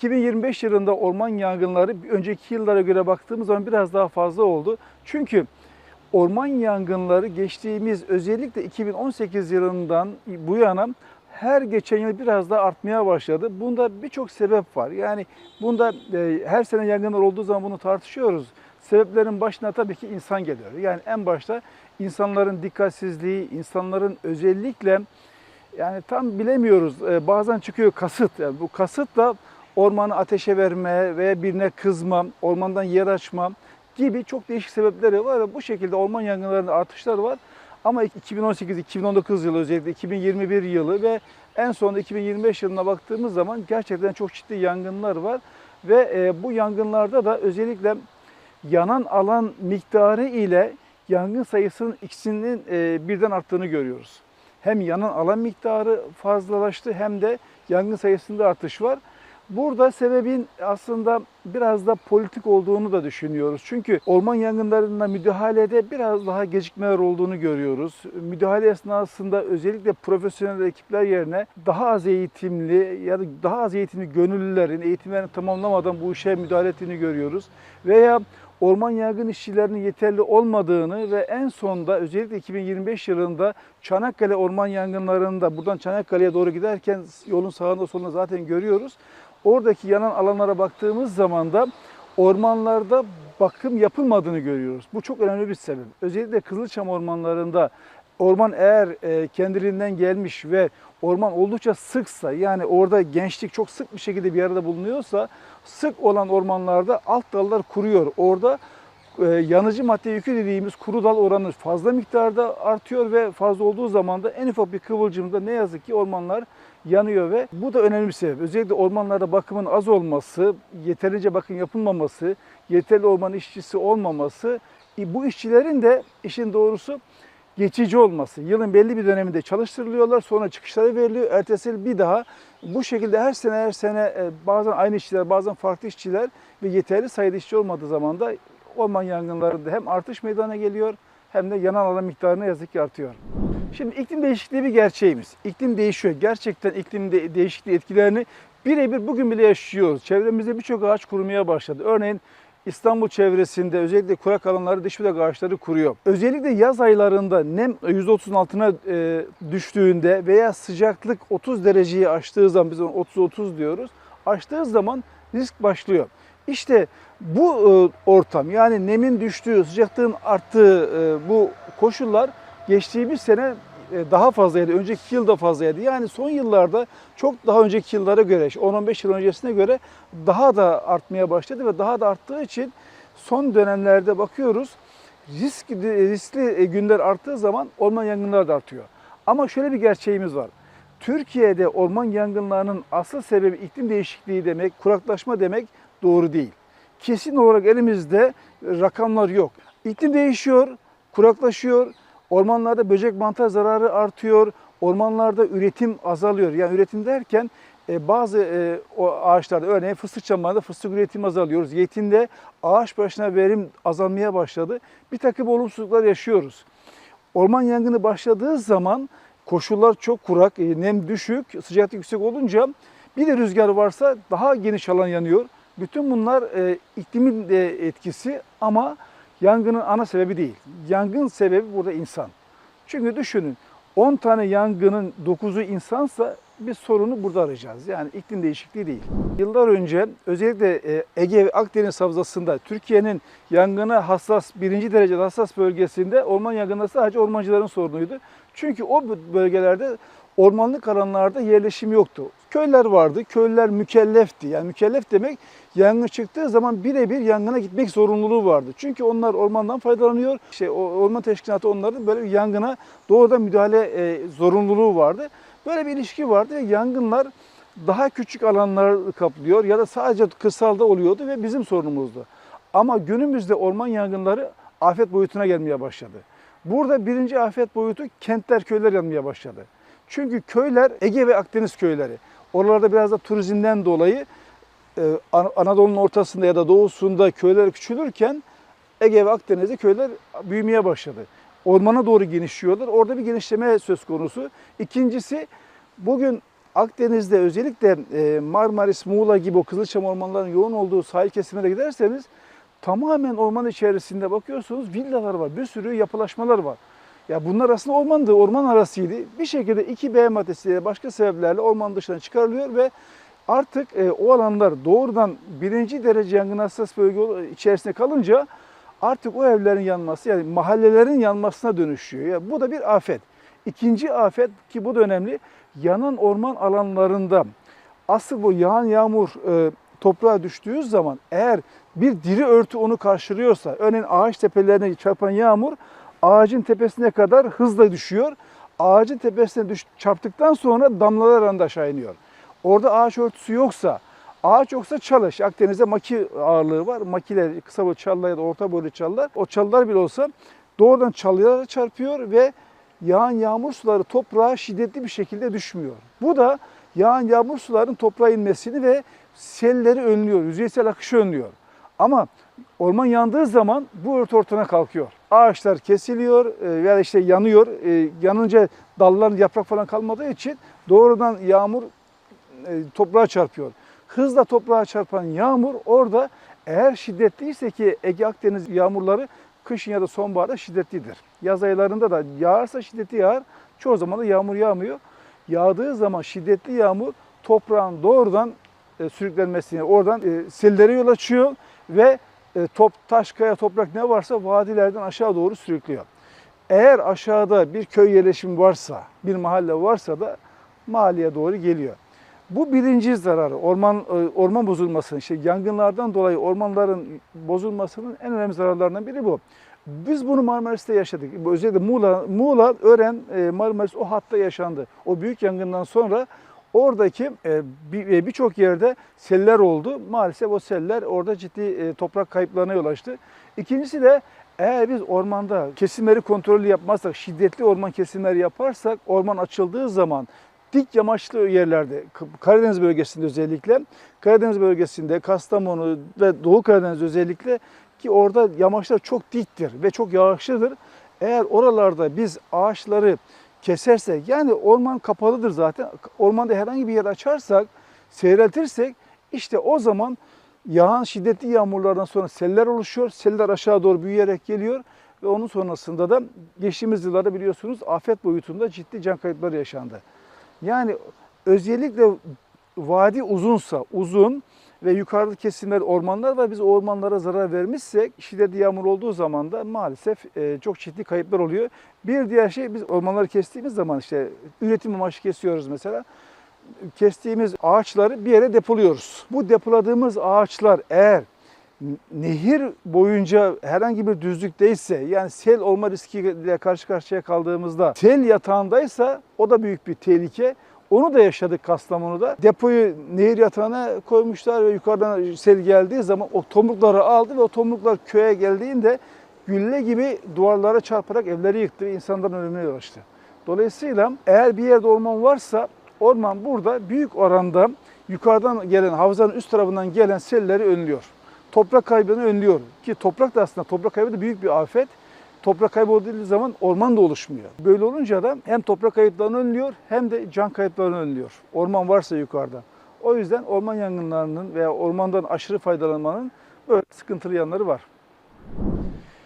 2025 yılında orman yangınları önceki yıllara göre baktığımız zaman biraz daha fazla oldu. Çünkü orman yangınları geçtiğimiz özellikle 2018 yılından bu yana her geçen yıl biraz daha artmaya başladı. Bunda birçok sebep var. Yani bunda e, her sene yangınlar olduğu zaman bunu tartışıyoruz. Sebeplerin başına tabii ki insan geliyor. Yani en başta insanların dikkatsizliği, insanların özellikle yani tam bilemiyoruz. E, bazen çıkıyor kasıt. Yani bu kasıt da ormanı ateşe verme veya birine kızma, ormandan yer açma gibi çok değişik sebepleri var ve bu şekilde orman yangınlarında artışlar var. Ama 2018-2019 yılı özellikle 2021 yılı ve en sonunda 2025 yılına baktığımız zaman gerçekten çok ciddi yangınlar var. Ve e, bu yangınlarda da özellikle yanan alan miktarı ile yangın sayısının ikisinin e, birden arttığını görüyoruz. Hem yanan alan miktarı fazlalaştı hem de yangın sayısında artış var. Burada sebebin aslında biraz da politik olduğunu da düşünüyoruz. Çünkü orman yangınlarına müdahalede biraz daha gecikmeler olduğunu görüyoruz. Müdahale esnasında özellikle profesyonel ekipler yerine daha az eğitimli ya da daha az eğitimli gönüllülerin eğitimlerini tamamlamadan bu işe müdahale ettiğini görüyoruz. Veya orman yangın işçilerinin yeterli olmadığını ve en sonda özellikle 2025 yılında Çanakkale orman yangınlarında buradan Çanakkale'ye doğru giderken yolun sağında solunda zaten görüyoruz. Oradaki yanan alanlara baktığımız zaman da ormanlarda bakım yapılmadığını görüyoruz. Bu çok önemli bir sebep. Özellikle Kızılçam ormanlarında orman eğer e, kendiliğinden gelmiş ve orman oldukça sıksa yani orada gençlik çok sık bir şekilde bir arada bulunuyorsa sık olan ormanlarda alt dallar kuruyor. Orada e, yanıcı madde yükü dediğimiz kuru dal oranı fazla miktarda artıyor ve fazla olduğu zaman da en ufak bir kıvılcımda ne yazık ki ormanlar yanıyor ve bu da önemli bir sebep. Özellikle ormanlarda bakımın az olması, yeterince bakım yapılmaması, yeterli orman işçisi olmaması, e, bu işçilerin de işin doğrusu geçici olması. Yılın belli bir döneminde çalıştırılıyorlar, sonra çıkışları veriliyor, ertesi yıl bir daha. Bu şekilde her sene her sene e, bazen aynı işçiler, bazen farklı işçiler ve yeterli sayıda işçi olmadığı zaman da orman yangınlarında hem artış meydana geliyor hem de yanan alan miktarı ne yazık ki artıyor. Şimdi iklim değişikliği bir gerçeğimiz. İklim değişiyor. Gerçekten iklim de- değişikliği etkilerini birebir bugün bile yaşıyoruz. Çevremizde birçok ağaç kurumaya başladı. Örneğin İstanbul çevresinde özellikle kurak alanları dış budak ağaçları kuruyor. Özellikle yaz aylarında nem %30'un altına e, düştüğünde veya sıcaklık 30 dereceyi aştığı zaman biz ona 30-30 diyoruz. Aştığı zaman risk başlıyor. İşte bu e, ortam yani nemin düştüğü, sıcaklığın arttığı e, bu koşullar geçtiğimiz sene e, daha fazlaydı. Önceki yıl da fazlaydı. Yani son yıllarda çok daha önceki yıllara göre, 10-15 yıl öncesine göre daha da artmaya başladı ve daha da arttığı için son dönemlerde bakıyoruz risk riskli günler arttığı zaman orman yangınları da artıyor. Ama şöyle bir gerçeğimiz var. Türkiye'de orman yangınlarının asıl sebebi iklim değişikliği demek, kuraklaşma demek doğru değil. Kesin olarak elimizde rakamlar yok. İklim değişiyor, kuraklaşıyor, ormanlarda böcek mantar zararı artıyor, ormanlarda üretim azalıyor. Yani üretim derken e, bazı e, ağaçlarda örneğin fıstık çamlarında fıstık üretimi azalıyor. Zeytinde ağaç başına verim azalmaya başladı. Bir takım olumsuzluklar yaşıyoruz. Orman yangını başladığı zaman koşullar çok kurak, e, nem düşük, sıcaklık yüksek olunca bir de rüzgar varsa daha geniş alan yanıyor. Bütün bunlar iklimin de etkisi ama yangının ana sebebi değil. Yangın sebebi burada insan. Çünkü düşünün 10 tane yangının 9'u insansa biz sorunu burada arayacağız. Yani iklim değişikliği değil. Yıllar önce özellikle e, Ege ve Akdeniz Havzası'nda Türkiye'nin yangına hassas, birinci derecede hassas bölgesinde orman yangınları sadece ormancıların sorunuydu. Çünkü o bölgelerde ormanlık alanlarda yerleşim yoktu. Köyler vardı, köylüler mükellefti. Yani mükellef demek yangın çıktığı zaman birebir yangına gitmek zorunluluğu vardı. Çünkü onlar ormandan faydalanıyor. O orman teşkilatı onların böyle yangına doğrudan müdahale e, zorunluluğu vardı. Böyle bir ilişki vardı ve yangınlar daha küçük alanlar kaplıyor ya da sadece kırsalda oluyordu ve bizim sorunumuzdu. Ama günümüzde orman yangınları afet boyutuna gelmeye başladı. Burada birinci afet boyutu kentler, köyler yanmaya başladı. Çünkü köyler Ege ve Akdeniz köyleri. Oralarda biraz da turizmden dolayı e, An- Anadolu'nun ortasında ya da doğusunda köyler küçülürken Ege ve Akdeniz'de köyler büyümeye başladı. Ormana doğru genişliyorlar. Orada bir genişleme söz konusu. İkincisi bugün Akdeniz'de özellikle e, Marmaris, Muğla gibi o Kızılçam ormanlarının yoğun olduğu sahil kesimlere giderseniz tamamen orman içerisinde bakıyorsunuz villalar var, bir sürü yapılaşmalar var. Ya bunlar aslında ormandı, orman arasıydı. Bir şekilde 2B maddesiyle başka sebeplerle orman dışına çıkarılıyor ve artık e, o alanlar doğrudan birinci derece yangın hassas bölge içerisinde kalınca artık o evlerin yanması yani mahallelerin yanmasına dönüşüyor. Ya bu da bir afet. İkinci afet ki bu da önemli. Yanan orman alanlarında asıl bu yağan yağmur e, toprağa düştüğü zaman eğer bir diri örtü onu karşılıyorsa, örneğin ağaç tepelerine çarpan yağmur ağacın tepesine kadar hızla düşüyor. Ağacın tepesine düş, çarptıktan sonra damlalar arasında aşağı iniyor. Orada ağaç örtüsü yoksa, ağaç yoksa çalış. Akdeniz'de maki ağırlığı var. Makiler, kısa boylu çalılar ya da orta boylu çalılar. O çalılar bile olsa doğrudan çalılara çarpıyor ve yağan yağmur suları toprağa şiddetli bir şekilde düşmüyor. Bu da yağan yağmur suların toprağa inmesini ve selleri önlüyor, yüzeysel akışı önlüyor. Ama orman yandığı zaman bu örtü ortadan kalkıyor. Ağaçlar kesiliyor e, veya işte yanıyor. E, Yanınca dalların yaprak falan kalmadığı için doğrudan yağmur e, toprağa çarpıyor. Hızla toprağa çarpan yağmur orada eğer şiddetliyse ki Ege Akdeniz yağmurları kışın ya da sonbaharda şiddetlidir. Yaz aylarında da yağarsa şiddetli yağar. Çoğu zaman da yağmur yağmıyor. Yağdığı zaman şiddetli yağmur toprağın doğrudan e, sürüklenmesine, oradan e, yol açıyor ve top, taş, kaya, toprak ne varsa vadilerden aşağı doğru sürüklüyor. Eğer aşağıda bir köy yerleşimi varsa, bir mahalle varsa da mahalleye doğru geliyor. Bu birinci zararı, orman e, orman bozulmasının, işte yangınlardan dolayı ormanların bozulmasının en önemli zararlarından biri bu. Biz bunu Marmaris'te yaşadık. Özellikle Muğla, Muğla, Ören, e, Marmaris o hatta yaşandı. O büyük yangından sonra oradaki e, e, birçok yerde seller oldu. Maalesef o seller orada ciddi e, toprak kayıplarına yol açtı. İkincisi de eğer biz ormanda kesimleri kontrollü yapmazsak, şiddetli orman kesimleri yaparsak, orman açıldığı zaman dik yamaçlı yerlerde, Karadeniz bölgesinde özellikle, Karadeniz bölgesinde, Kastamonu ve Doğu Karadeniz özellikle ki orada yamaçlar çok diktir ve çok yağışlıdır. Eğer oralarda biz ağaçları kesersek, yani orman kapalıdır zaten, ormanda herhangi bir yer açarsak, seyreltirsek, işte o zaman yağan şiddetli yağmurlardan sonra seller oluşuyor. Seller aşağı doğru büyüyerek geliyor ve onun sonrasında da geçtiğimiz yıllarda biliyorsunuz afet boyutunda ciddi can kayıpları yaşandı. Yani özellikle vadi uzunsa, uzun ve yukarıda kesimler ormanlar var. Biz ormanlara zarar vermişsek şiddetli yağmur olduğu zaman da maalesef e, çok ciddi kayıplar oluyor. Bir diğer şey biz ormanları kestiğimiz zaman işte üretim amaçlı kesiyoruz mesela. Kestiğimiz ağaçları bir yere depoluyoruz. Bu depoladığımız ağaçlar eğer nehir boyunca herhangi bir düzlükteyse yani sel olma riskiyle karşı karşıya kaldığımızda sel yatağındaysa o da büyük bir tehlike. Onu da yaşadık Kastamonu'da. Depoyu nehir yatağına koymuşlar ve yukarıdan sel geldiği zaman o tomrukları aldı ve o tomruklar köye geldiğinde gülle gibi duvarlara çarparak evleri yıktı ve insanların ölümüne yol açtı. Dolayısıyla eğer bir yerde orman varsa orman burada büyük oranda yukarıdan gelen havzanın üst tarafından gelen selleri önlüyor toprak kaybını önlüyor. Ki toprak da aslında toprak kaybı da büyük bir afet. Toprak kaybı olduğu zaman orman da oluşmuyor. Böyle olunca da hem toprak kayıplarını önlüyor hem de can kayıplarını önlüyor. Orman varsa yukarıda. O yüzden orman yangınlarının veya ormandan aşırı faydalanmanın böyle sıkıntılı yanları var.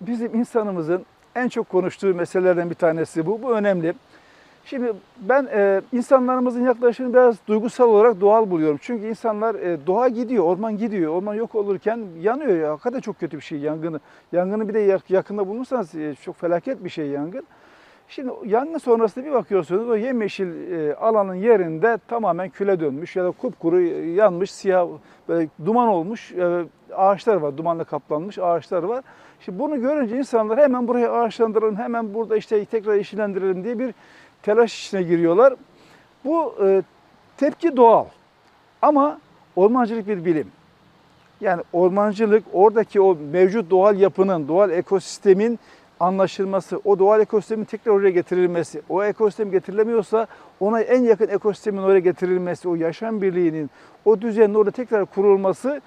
Bizim insanımızın en çok konuştuğu meselelerden bir tanesi bu. Bu önemli. Şimdi ben e, insanlarımızın yaklaşımını biraz duygusal olarak doğal buluyorum. Çünkü insanlar e, doğa gidiyor, orman gidiyor. Orman yok olurken yanıyor ya. Hakikaten çok kötü bir şey yangını. Yangını bir de yak- yakında bulunursanız e, çok felaket bir şey yangın. Şimdi yangın sonrasında bir bakıyorsunuz o yemyeşil e, alanın yerinde tamamen küle dönmüş ya da kupkuru e, yanmış, siyah böyle duman olmuş e, ağaçlar var. Dumanla kaplanmış ağaçlar var. Şimdi bunu görünce insanlar hemen burayı ağaçlandıralım, hemen burada işte tekrar yeşillendirelim diye bir telaş içine giriyorlar. Bu e, tepki doğal ama ormancılık bir bilim. Yani ormancılık oradaki o mevcut doğal yapının, doğal ekosistemin anlaşılması, o doğal ekosistemin tekrar oraya getirilmesi, o ekosistem getirilemiyorsa ona en yakın ekosistemin oraya getirilmesi, o yaşam birliğinin, o düzenin orada tekrar kurulması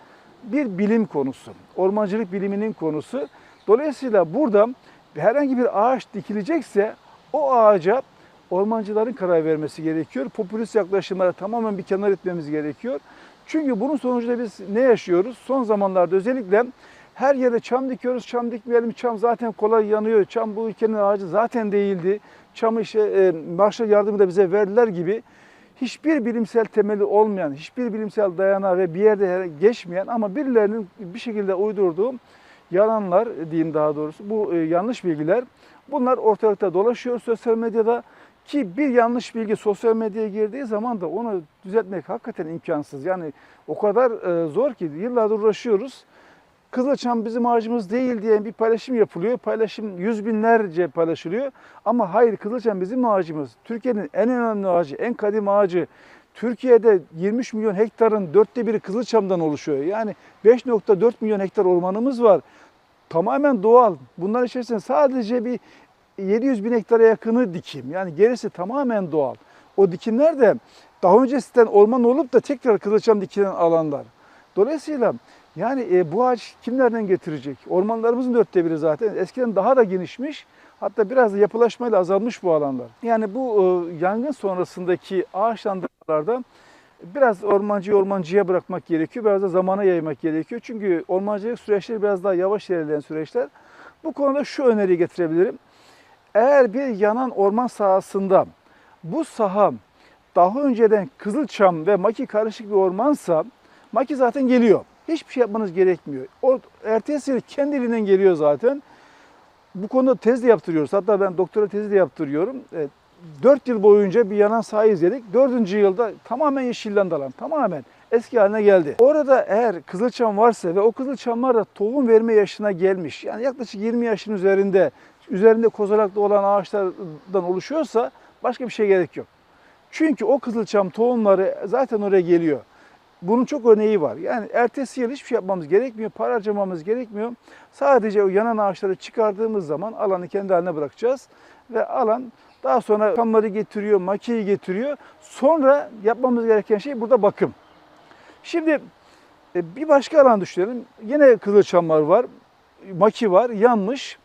bir bilim konusu. Ormancılık biliminin konusu. Dolayısıyla burada herhangi bir ağaç dikilecekse o ağaca ormancıların karar vermesi gerekiyor. Popülist yaklaşımlara tamamen bir kenar etmemiz gerekiyor. Çünkü bunun sonucunda biz ne yaşıyoruz? Son zamanlarda özellikle her yere çam dikiyoruz, çam dikmeyelim, çam zaten kolay yanıyor, çam bu ülkenin ağacı zaten değildi, çamı işte e, Marshall yardımı da bize verdiler gibi hiçbir bilimsel temeli olmayan, hiçbir bilimsel dayanağı ve bir yerde geçmeyen ama birilerinin bir şekilde uydurduğu yalanlar diyeyim daha doğrusu bu e, yanlış bilgiler bunlar ortalıkta dolaşıyor sosyal medyada ki bir yanlış bilgi sosyal medyaya girdiği zaman da onu düzeltmek hakikaten imkansız. Yani o kadar e, zor ki yıllardır uğraşıyoruz. Kızılçam bizim ağacımız değil diye bir paylaşım yapılıyor. Paylaşım yüz binlerce paylaşılıyor. Ama hayır Kızılçam bizim ağacımız. Türkiye'nin en önemli ağacı, en kadim ağacı. Türkiye'de 23 milyon hektarın dörtte biri Kızılçam'dan oluşuyor. Yani 5.4 milyon hektar ormanımız var. Tamamen doğal. Bunların içerisinde sadece bir 700 bin hektara yakını dikim. Yani gerisi tamamen doğal. O dikimler de daha öncesinden orman olup da tekrar Kızılçam dikilen alanlar. Dolayısıyla yani e, bu ağaç kimlerden getirecek? Ormanlarımızın dörtte biri zaten. Eskiden daha da genişmiş. Hatta biraz da yapılaşmayla azalmış bu alanlar. Yani bu e, yangın sonrasındaki ağaçlandırmalarda biraz ormancıyı ormancıya bırakmak gerekiyor. Biraz da zamana yaymak gerekiyor. Çünkü ormancılık süreçleri biraz daha yavaş ilerleyen süreçler. Bu konuda şu öneriyi getirebilirim. Eğer bir yanan orman sahasında bu saha daha önceden Kızılçam ve Maki karışık bir ormansa Maki zaten geliyor. Hiçbir şey yapmanız gerekmiyor. O ertesi yıl kendiliğinden geliyor zaten. Bu konuda tez de yaptırıyoruz. Hatta ben doktora tezi de yaptırıyorum. Evet, 4 yıl boyunca bir yanan sahayı izledik. 4. yılda tamamen yeşillendi alan. Tamamen eski haline geldi. Orada eğer kızılçam varsa ve o kızılçamlar da tohum verme yaşına gelmiş. Yani yaklaşık 20 yaşın üzerinde üzerinde kozalaklı olan ağaçlardan oluşuyorsa başka bir şey gerek yok. Çünkü o kızılçam tohumları zaten oraya geliyor. Bunun çok örneği var. Yani ertesi yıl hiçbir şey yapmamız gerekmiyor, para harcamamız gerekmiyor. Sadece o yanan ağaçları çıkardığımız zaman alanı kendi haline bırakacağız. Ve alan daha sonra kamları getiriyor, makineyi getiriyor. Sonra yapmamız gereken şey burada bakım. Şimdi e, bir başka alan düşünelim. Yine kızılçamlar var, maki var, yanmış.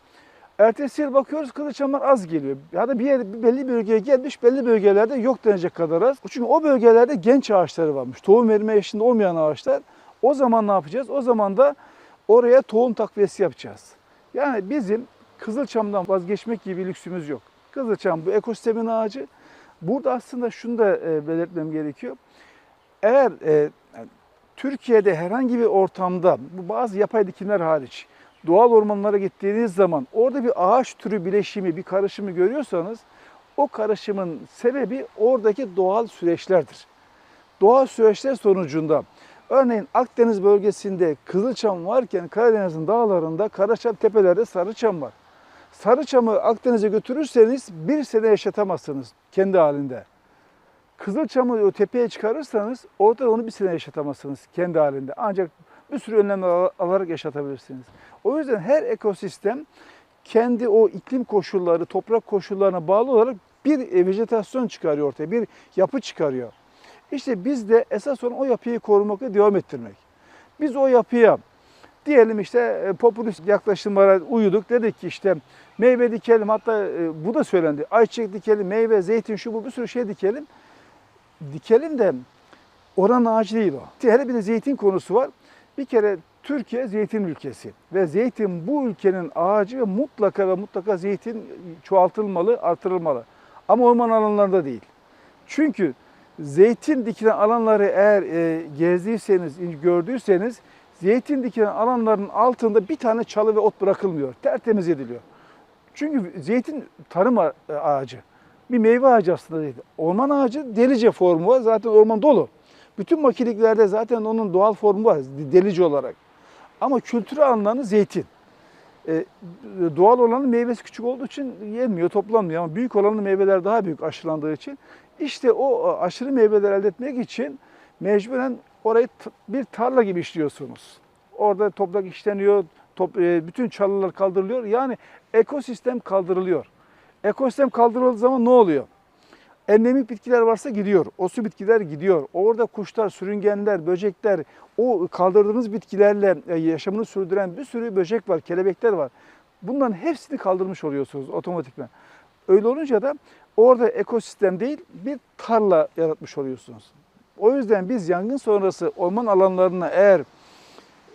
Ertesi yıl bakıyoruz kılıçamlar az geliyor. Ya da bir yer belli bölgeye gelmiş, belli bölgelerde yok denecek kadar az. Çünkü o bölgelerde genç ağaçları varmış. Tohum verme yaşında olmayan ağaçlar. O zaman ne yapacağız? O zaman da oraya tohum takviyesi yapacağız. Yani bizim Kızılçam'dan vazgeçmek gibi bir lüksümüz yok. Kızılçam bu ekosistemin ağacı. Burada aslında şunu da e, belirtmem gerekiyor. Eğer e, Türkiye'de herhangi bir ortamda bu bazı yapay dikimler hariç doğal ormanlara gittiğiniz zaman orada bir ağaç türü bileşimi, bir karışımı görüyorsanız o karışımın sebebi oradaki doğal süreçlerdir. Doğal süreçler sonucunda örneğin Akdeniz bölgesinde Kızılçam varken Karadeniz'in dağlarında Karaçam tepelerde Sarıçam var. Sarıçam'ı Akdeniz'e götürürseniz bir sene yaşatamazsınız kendi halinde. Kızılçam'ı o tepeye çıkarırsanız orada onu bir sene yaşatamazsınız kendi halinde. Ancak bir sürü önlemler alarak yaşatabilirsiniz. O yüzden her ekosistem kendi o iklim koşulları, toprak koşullarına bağlı olarak bir vejetasyon çıkarıyor ortaya, bir yapı çıkarıyor. İşte biz de esas olan o yapıyı korumak ve devam ettirmek. Biz o yapıya diyelim işte e, popülist yaklaşımlara uyuduk. Dedik ki işte meyve dikelim hatta e, bu da söylendi. Ayçiçek dikelim, meyve, zeytin şu bu bir sürü şey dikelim. Dikelim de oran ağacı değil o. Hele bir de zeytin konusu var. Bir kere Türkiye zeytin ülkesi ve zeytin bu ülkenin ağacı ve mutlaka ve mutlaka zeytin çoğaltılmalı, artırılmalı. Ama orman alanlarında değil. Çünkü zeytin dikilen alanları eğer e, gezdiyseniz, gördüyseniz zeytin dikilen alanların altında bir tane çalı ve ot bırakılmıyor. Tertemiz ediliyor. Çünkü zeytin tarım ağacı. Bir meyve ağacı aslında değil. Orman ağacı delice formu var. Zaten orman dolu. Bütün makiliklerde zaten onun doğal formu var delici olarak. Ama kültürel anlamda zeytin. Ee, doğal olanın meyvesi küçük olduğu için yenmiyor, toplanmıyor ama büyük olanın meyveler daha büyük aşılandığı için işte o aşırı meyveler elde etmek için mecburen orayı bir tarla gibi işliyorsunuz. Orada toprak işleniyor, top, e, bütün çalılar kaldırılıyor. Yani ekosistem kaldırılıyor. Ekosistem kaldırıldığı zaman ne oluyor? Endemik bitkiler varsa gidiyor. O su bitkiler gidiyor. Orada kuşlar, sürüngenler, böcekler, o kaldırdığınız bitkilerle e, yaşamını sürdüren bir sürü böcek var, kelebekler var. Bunların hepsini kaldırmış oluyorsunuz otomatikman. Öyle olunca da orada ekosistem değil bir tarla yaratmış oluyorsunuz. O yüzden biz yangın sonrası orman alanlarına eğer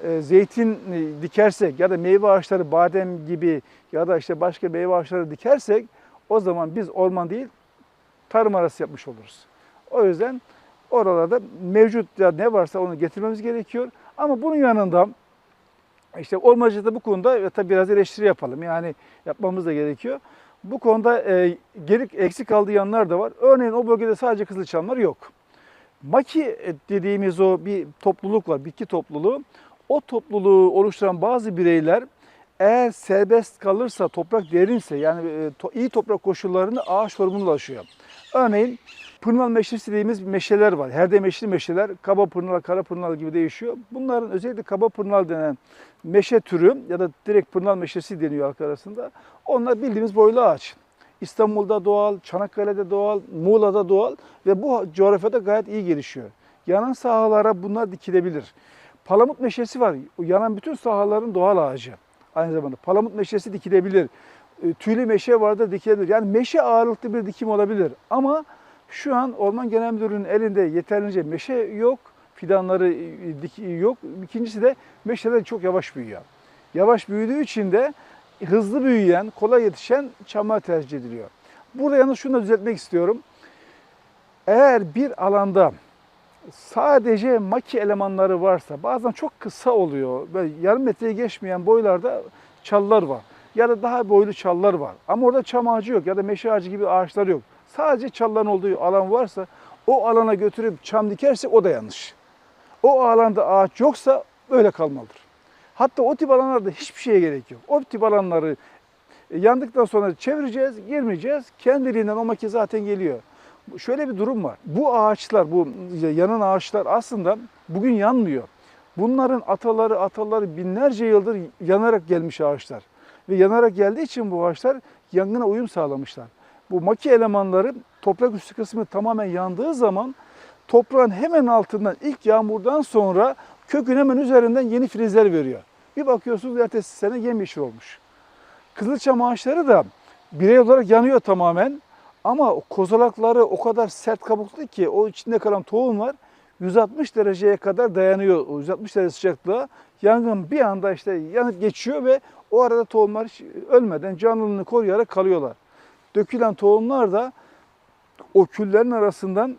e, zeytin e, dikersek ya da meyve ağaçları badem gibi ya da işte başka meyve ağaçları dikersek o zaman biz orman değil tarım arası yapmış oluruz. O yüzden oralarda mevcut ya ne varsa onu getirmemiz gerekiyor. Ama bunun yanında işte ormancılıkta bu konuda e, tabii biraz eleştiri yapalım. Yani yapmamız da gerekiyor. Bu konuda e, gerek eksik kaldığı yanlar da var. Örneğin o bölgede sadece kızılçamlar yok. Maki e, dediğimiz o bir topluluk var, bitki topluluğu. O topluluğu oluşturan bazı bireyler eğer serbest kalırsa, toprak derinse yani e, iyi toprak koşullarını ağaç formuna ulaşıyor. Örneğin pırnal meşresi dediğimiz meşeler var. Herde meşli meşeler, kaba pırnal, kara pırnal gibi değişiyor. Bunların özellikle kaba pırnal denen meşe türü ya da direkt pırnal meşesi deniyor halk arasında. Onlar bildiğimiz boylu ağaç. İstanbul'da doğal, Çanakkale'de doğal, Muğla'da doğal ve bu coğrafyada gayet iyi gelişiyor. Yanan sahalara bunlar dikilebilir. Palamut meşesi var. Yanan bütün sahaların doğal ağacı. Aynı zamanda palamut meşesi dikilebilir. E, Tüylü meşe vardır dikilebilir. Yani meşe ağırlıklı bir dikim olabilir. Ama şu an Orman Genel Müdürlüğü'nün elinde yeterince meşe yok. Fidanları e, dik- yok. İkincisi de meşeler çok yavaş büyüyor. Yavaş büyüdüğü için de hızlı büyüyen, kolay yetişen çamlar tercih ediliyor. Burada yalnız şunu da düzeltmek istiyorum. Eğer bir alanda sadece maki elemanları varsa bazen çok kısa oluyor. Böyle yarım metreye geçmeyen boylarda çallar var. Ya da daha boylu çallar var. Ama orada çam ağacı yok ya da meşe ağacı gibi ağaçlar yok. Sadece çalların olduğu alan varsa o alana götürüp çam dikerse o da yanlış. O alanda ağaç yoksa öyle kalmalıdır. Hatta o tip alanlarda hiçbir şeye gerek yok. O tip alanları e, yandıktan sonra çevireceğiz, girmeyeceğiz. Kendiliğinden o maki zaten geliyor. Şöyle bir durum var. Bu ağaçlar, bu yanan ağaçlar aslında bugün yanmıyor. Bunların ataları ataları binlerce yıldır yanarak gelmiş ağaçlar. Ve yanarak geldiği için bu ağaçlar yangına uyum sağlamışlar. Bu maki elemanları toprak üstü kısmı tamamen yandığı zaman toprağın hemen altından ilk yağmurdan sonra kökün hemen üzerinden yeni filizler veriyor. Bir bakıyorsunuz ertesi sene yemyeşil olmuş. Kızılçam ağaçları da birey olarak yanıyor tamamen. Ama kozalakları o kadar sert kabuklu ki o içinde kalan tohumlar 160 dereceye kadar dayanıyor. O 160 derece sıcaklığa yangın bir anda işte yanıp geçiyor ve o arada tohumlar ölmeden canlılığını koruyarak kalıyorlar. Dökülen tohumlar da o küllerin arasından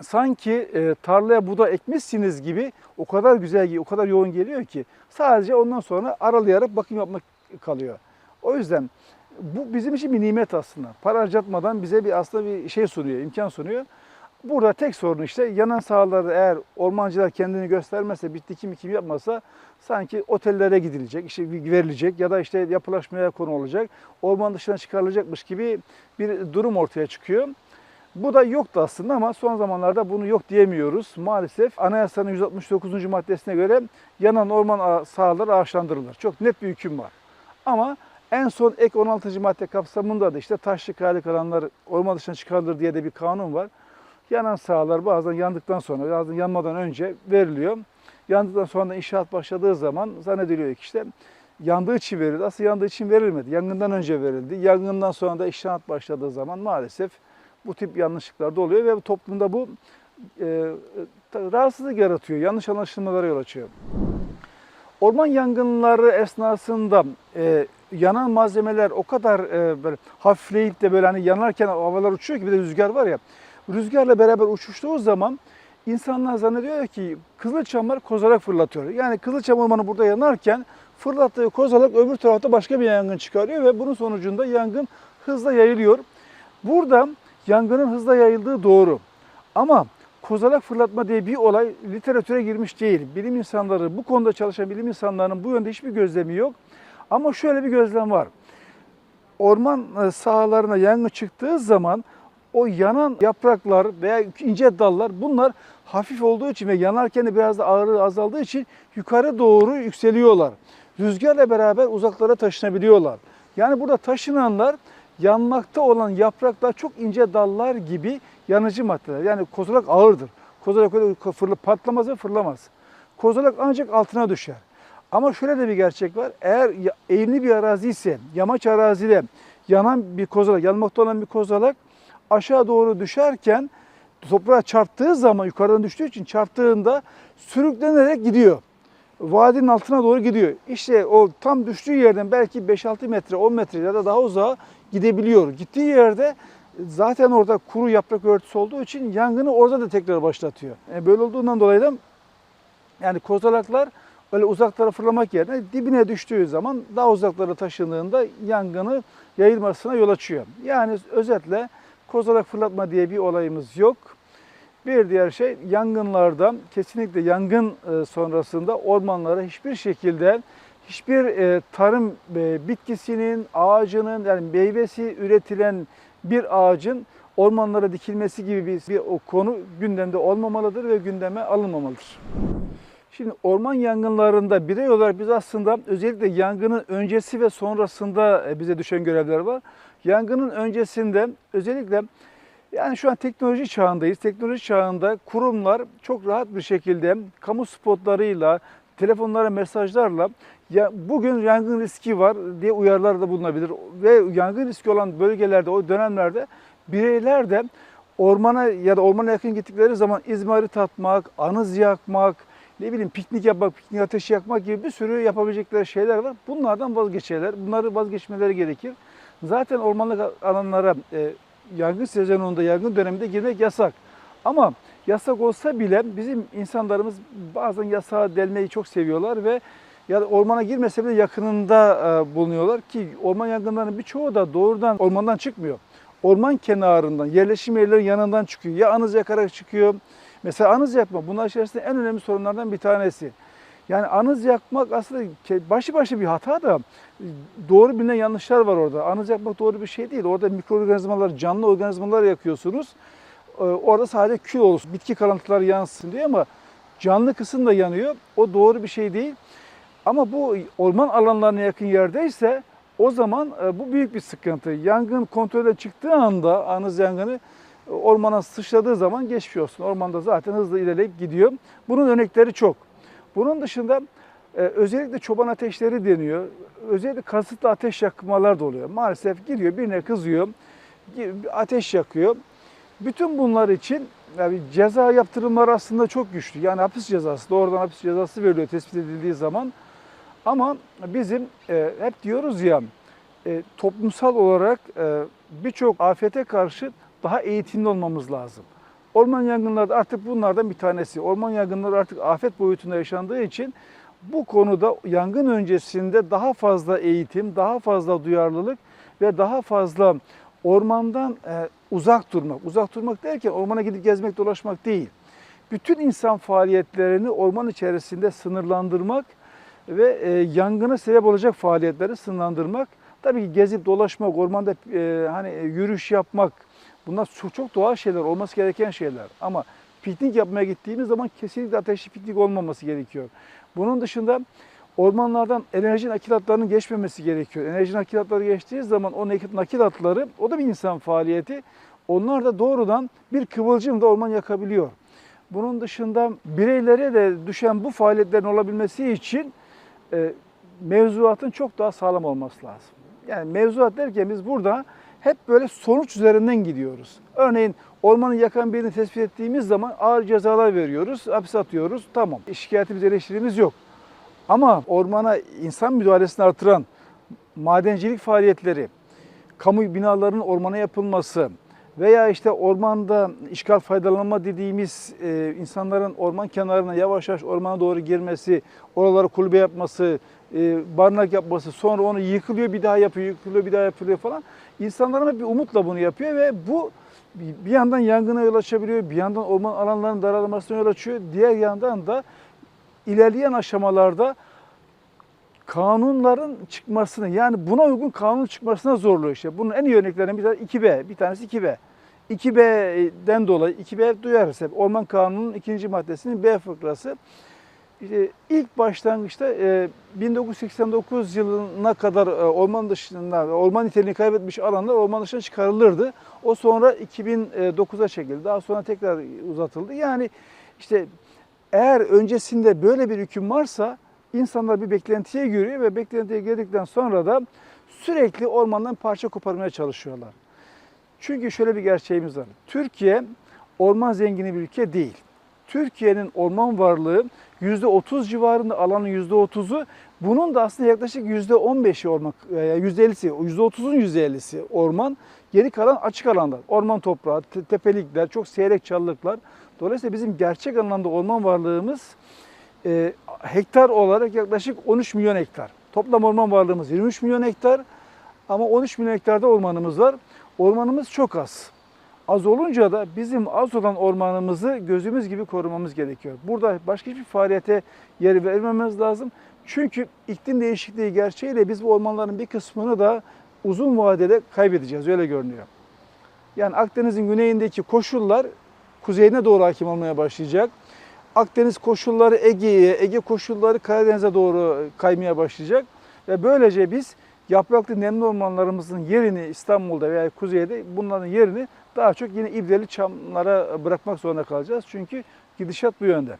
sanki e, tarlaya buğda ekmişsiniz gibi o kadar güzel, o kadar yoğun geliyor ki sadece ondan sonra aralayarak bakım yapmak kalıyor. O yüzden bu bizim için bir nimet aslında. Para harcatmadan bize bir aslında bir şey sunuyor, imkan sunuyor. Burada tek sorun işte yanan sahalarda eğer ormancılar kendini göstermezse, bir dikim kim yapmasa sanki otellere gidilecek, işte verilecek ya da işte yapılaşmaya konu olacak, orman dışına çıkarılacakmış gibi bir durum ortaya çıkıyor. Bu da yoktu aslında ama son zamanlarda bunu yok diyemiyoruz. Maalesef anayasanın 169. maddesine göre yanan orman sahaları ağaçlandırılır. Çok net bir hüküm var. Ama en son ek 16. madde kapsamında da işte taşlık hali kalanlar orman dışına çıkarılır diye de bir kanun var. Yanan sahalar bazen yandıktan sonra, bazen yanmadan önce veriliyor. Yandıktan sonra inşaat başladığı zaman zannediliyor ki işte yandığı için verildi. Aslında yandığı için verilmedi. Yangından önce verildi. Yangından sonra da inşaat başladığı zaman maalesef bu tip yanlışlıklar da oluyor ve toplumda bu e, ta- rahatsızlık yaratıyor. Yanlış anlaşılmalara yol açıyor. Orman yangınları esnasında e, yanan malzemeler o kadar e, böyle hafifleyip de böyle hani yanarken havalar uçuyor ki bir de rüzgar var ya. Rüzgarla beraber uçuştuğu zaman insanlar zannediyor ki kızılçamlar kozalak fırlatıyor. Yani kızılçam ormanı burada yanarken fırlattığı kozalak öbür tarafta başka bir yangın çıkarıyor ve bunun sonucunda yangın hızla yayılıyor. Burada yangının hızla yayıldığı doğru. Ama kozalak fırlatma diye bir olay literatüre girmiş değil. Bilim insanları, bu konuda çalışan bilim insanlarının bu yönde hiçbir gözlemi yok. Ama şöyle bir gözlem var. Orman e, sahalarına yangın çıktığı zaman o yanan yapraklar veya ince dallar bunlar hafif olduğu için ve yanarken de biraz da ağırlığı azaldığı için yukarı doğru yükseliyorlar. Rüzgarla beraber uzaklara taşınabiliyorlar. Yani burada taşınanlar yanmakta olan yapraklar çok ince dallar gibi yanıcı maddeler. Yani kozalak ağırdır. Kozalak öyle fırla, patlamaz ve fırlamaz. Kozalak ancak altına düşer. Ama şöyle de bir gerçek var. Eğer eğimli bir arazi ise, yamaç arazide yanan bir kozalak, yanmakta olan bir kozalak aşağı doğru düşerken toprağa çarptığı zaman yukarıdan düştüğü için çarptığında sürüklenerek gidiyor. Vadinin altına doğru gidiyor. İşte o tam düştüğü yerden belki 5-6 metre, 10 metre ya da daha uzağa gidebiliyor. Gittiği yerde zaten orada kuru yaprak örtüsü olduğu için yangını orada da tekrar başlatıyor. Yani böyle olduğundan dolayı da yani kozalaklar öyle uzaklara fırlamak yerine dibine düştüğü zaman daha uzaklara taşındığında yangını yayılmasına yol açıyor. Yani özetle kozalak fırlatma diye bir olayımız yok. Bir diğer şey yangınlarda kesinlikle yangın e, sonrasında ormanlara hiçbir şekilde hiçbir e, tarım e, bitkisinin, ağacının yani meyvesi üretilen bir ağacın ormanlara dikilmesi gibi bir, bir o konu gündemde olmamalıdır ve gündeme alınmamalıdır. Şimdi orman yangınlarında birey olarak biz aslında özellikle yangının öncesi ve sonrasında bize düşen görevler var. Yangının öncesinde özellikle yani şu an teknoloji çağındayız. Teknoloji çağında kurumlar çok rahat bir şekilde kamu spotlarıyla, telefonlara mesajlarla ya bugün yangın riski var diye uyarılarda bulunabilir. Ve yangın riski olan bölgelerde, o dönemlerde bireyler de ormana ya da ormana yakın gittikleri zaman izmarit atmak, anız yakmak, ne bileyim piknik yapmak, piknik ateşi yakmak gibi bir sürü yapabilecekleri şeyler var. Bunlardan vazgeçerler. Bunları vazgeçmeleri gerekir. Zaten ormanlık alanlara e, yangın sezonunda, yangın döneminde girmek yasak. Ama yasak olsa bile bizim insanlarımız bazen yasağa delmeyi çok seviyorlar ve ya da ormana girmese bile yakınında e, bulunuyorlar ki orman yangınlarının birçoğu da doğrudan ormandan çıkmıyor. Orman kenarından, yerleşim yerlerin yanından çıkıyor. Ya anız yakarak çıkıyor. Mesela anız yakma bunlar içerisinde en önemli sorunlardan bir tanesi. Yani anız yakmak aslında başı başı bir hata da doğru bilinen yanlışlar var orada. Anız yakmak doğru bir şey değil. Orada mikroorganizmalar, canlı organizmalar yakıyorsunuz. Ee, Orada sadece kül olur. Bitki kalıntıları yansın diyor ama canlı kısım da yanıyor. O doğru bir şey değil. Ama bu orman alanlarına yakın yerdeyse o zaman e, bu büyük bir sıkıntı. Yangın kontrolden çıktığı anda anız yangını e, ormana sıçradığı zaman geçmiş olsun. Ormanda zaten hızlı ilerleyip gidiyor. Bunun örnekleri çok. Bunun dışında e, özellikle çoban ateşleri deniyor. Özellikle kasıtlı ateş yakmalar da oluyor. Maalesef giriyor birine kızıyor, ateş yakıyor. Bütün bunlar için yani ceza yaptırımları aslında çok güçlü. Yani hapis cezası, doğrudan hapis cezası veriliyor tespit edildiği zaman. Ama bizim e, hep diyoruz ya e, toplumsal olarak e, birçok afete karşı daha eğitimli olmamız lazım. Orman yangınları artık bunlardan bir tanesi. Orman yangınları artık afet boyutunda yaşandığı için bu konuda yangın öncesinde daha fazla eğitim, daha fazla duyarlılık ve daha fazla ormandan e, uzak durmak. Uzak durmak derken ormana gidip gezmek, dolaşmak değil. Bütün insan faaliyetlerini orman içerisinde sınırlandırmak ve e, yangına sebep olacak faaliyetleri sınırlandırmak. Tabii ki gezip dolaşmak, ormanda e, hani yürüyüş yapmak bunlar çok, çok doğal şeyler, olması gereken şeyler. Ama piknik yapmaya gittiğimiz zaman kesinlikle ateşli piknik olmaması gerekiyor. Bunun dışında ormanlardan enerji nakil hatlarının geçmemesi gerekiyor. Enerji nakil hatları geçtiği zaman o nakil hatları, o da bir insan faaliyeti. Onlar da doğrudan bir kıvılcım da orman yakabiliyor. Bunun dışında bireylere de düşen bu faaliyetlerin olabilmesi için e, mevzuatın çok daha sağlam olması lazım. Yani mevzuat derken biz burada hep böyle sonuç üzerinden gidiyoruz. Örneğin ormanı yakan birini tespit ettiğimiz zaman ağır cezalar veriyoruz, hapse atıyoruz. Tamam. Şikayetimiz, eleştirimiz yok. Ama ormana insan müdahalesini artıran madencilik faaliyetleri, kamu binalarının ormana yapılması veya işte ormanda işgal faydalanma dediğimiz e, insanların orman kenarına yavaş yavaş ormana doğru girmesi, oraları kulübe yapması, e, barınak yapması, sonra onu yıkılıyor bir daha yapıyor, yıkılıyor bir daha yapılıyor falan. İnsanların bir umutla bunu yapıyor ve bu bir yandan yangına yol açabiliyor, bir yandan orman alanlarının daralmasına yol açıyor. Diğer yandan da ilerleyen aşamalarda kanunların çıkmasını yani buna uygun kanun çıkmasına zorluyor işte. Bunun en iyi örneklerinden bir tanesi 2B, bir tanesi 2B. 2B'den dolayı 2B duyarız hep. Orman Kanunu'nun ikinci maddesinin B fıkrası. İşte ilk başlangıçta 1989 yılına kadar orman dışında, orman niteliğini kaybetmiş alanlar orman dışına çıkarılırdı. O sonra 2009'a çekildi. Daha sonra tekrar uzatıldı. Yani işte eğer öncesinde böyle bir hüküm varsa insanlar bir beklentiye giriyor ve beklentiye girdikten sonra da sürekli ormandan parça koparmaya çalışıyorlar. Çünkü şöyle bir gerçeğimiz var. Türkiye orman zengini bir ülke değil. Türkiye'nin orman varlığı %30 civarında alanın %30'u bunun da aslında yaklaşık %15'i orman, e, %50'si, %30'un %50'si orman. Geri kalan açık alanlar. Orman toprağı, te- tepelikler, çok seyrek çalılıklar. Dolayısıyla bizim gerçek anlamda orman varlığımız e, hektar olarak yaklaşık 13 milyon hektar. Toplam orman varlığımız 23 milyon hektar ama 13 milyon hektarda ormanımız var. Ormanımız çok az. Az olunca da bizim az olan ormanımızı gözümüz gibi korumamız gerekiyor. Burada başka hiçbir faaliyete yer vermemiz lazım. Çünkü iklim değişikliği gerçeğiyle biz bu ormanların bir kısmını da uzun vadede kaybedeceğiz öyle görünüyor. Yani Akdeniz'in güneyindeki koşullar kuzeyine doğru hakim olmaya başlayacak. Akdeniz koşulları Ege'ye, Ege koşulları Karadeniz'e doğru kaymaya başlayacak. Ve böylece biz yapraklı nemli ormanlarımızın yerini İstanbul'da veya kuzeyde bunların yerini daha çok yine ibreli çamlara bırakmak zorunda kalacağız. Çünkü gidişat bu yönde.